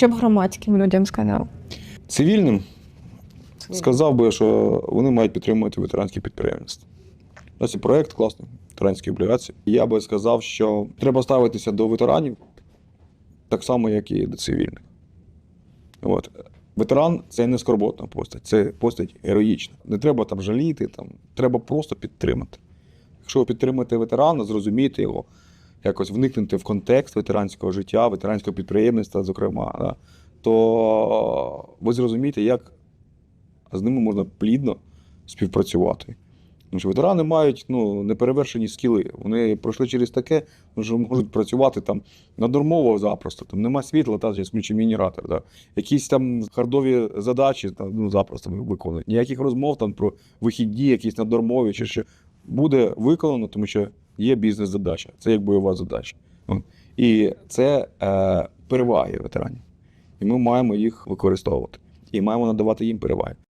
Що б громадським людям сказав? Цивільним сказав би, що вони мають підтримувати ветеранське підприємництво. Нас проєкт класний, ветеранські облігації. І я би сказав, що треба ставитися до ветеранів так само, як і до цивільних. От. Ветеран це не скорботна постать, це постать героїчна. Не треба там жаліти, там, треба просто підтримати. Якщо ви підтримуєте ветерана, зрозуміти його, якось вникнути в контекст ветеранського життя, ветеранського підприємництва, зокрема, да, то ви зрозумієте, як з ними можна плідно співпрацювати. Тому що ветерани мають ну, неперевершені скіли. Вони пройшли через таке, що можуть працювати там надурмово запросто. Там нема світла, та зараз включимо генератор. Да. Якісь там хардові задачі там, ну, запросто виконують. Ніяких розмов там про вихідні, якісь надурмові чи що. Буде виконано, тому що є бізнес-задача. Це як бойова задача. І це е, переваги ветеранів. І ми маємо їх використовувати. І маємо надавати їм переваги.